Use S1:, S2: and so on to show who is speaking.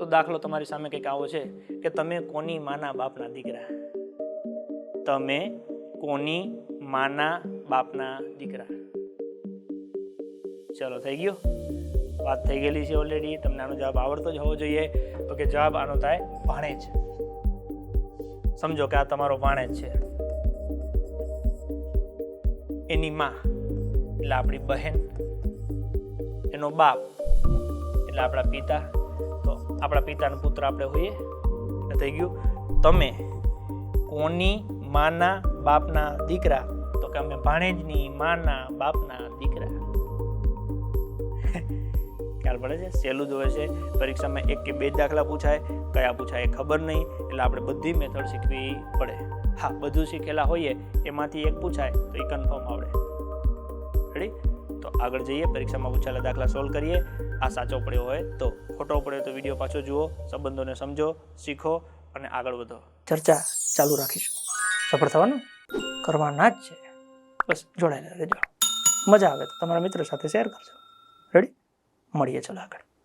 S1: તો દાખલો તમારી સામે કંઈક આવો છે કે તમે કોની માના બાપના દીકરા? તમે કોની માના બાપના દીકરા? ચલો, થઈ ગયો? વાત થઈ ગયેલી છે ઓલરેડી તમને આનો જવાબ આવડતો જ હોવો જોઈએ. તો કે જવાબ આનો થાય ભાણેજ સમજો કે આ તમારો ભાણેજ છે. એની માં, એટલે આપણી બહેન. એનો બાપ, એટલે આપણા પિતા. આપણા પિતાનો પુત્ર આપણે હોઈએ થઈ ગયું. તમે કોની માના બાપના દીકરા? તો કે અમે ભાણેજની માના બાપના દીકરા. ખ્યાલ પડે છે? સહેલું જ હોય છે. પરીક્ષામાં એક કે બે દાખલા પૂછાય. કયા પૂછાય એ ખબર નહીં. એટલે આપણે બધી મેથડ શીખવી પડે. હા, બધું શીખેલા હોઈએ, એમાંથી એક પૂછાય, તો એ કન્ફર્મ આવડે. રેડી આગળ જઈએ, પરીક્ષામાં પૂછાયેલા દાખલા સોલ્વ કરીએ. આ સાચો પડ્યો હોય તો. ખોટો પડ્યો તો વીડિયો પાછો જુઓ, સંબંધોને સમજો, શીખો અને આગળ વધો. ચર્ચા ચાલુ રાખીશું. સફળ થવાનું કરવાના જ છે. બસ જોડાયેલા રહેજો. મજા આવે તો તમારા મિત્રો સાથે શેર કરજો. રેડી મળીએ ચલો આગળ.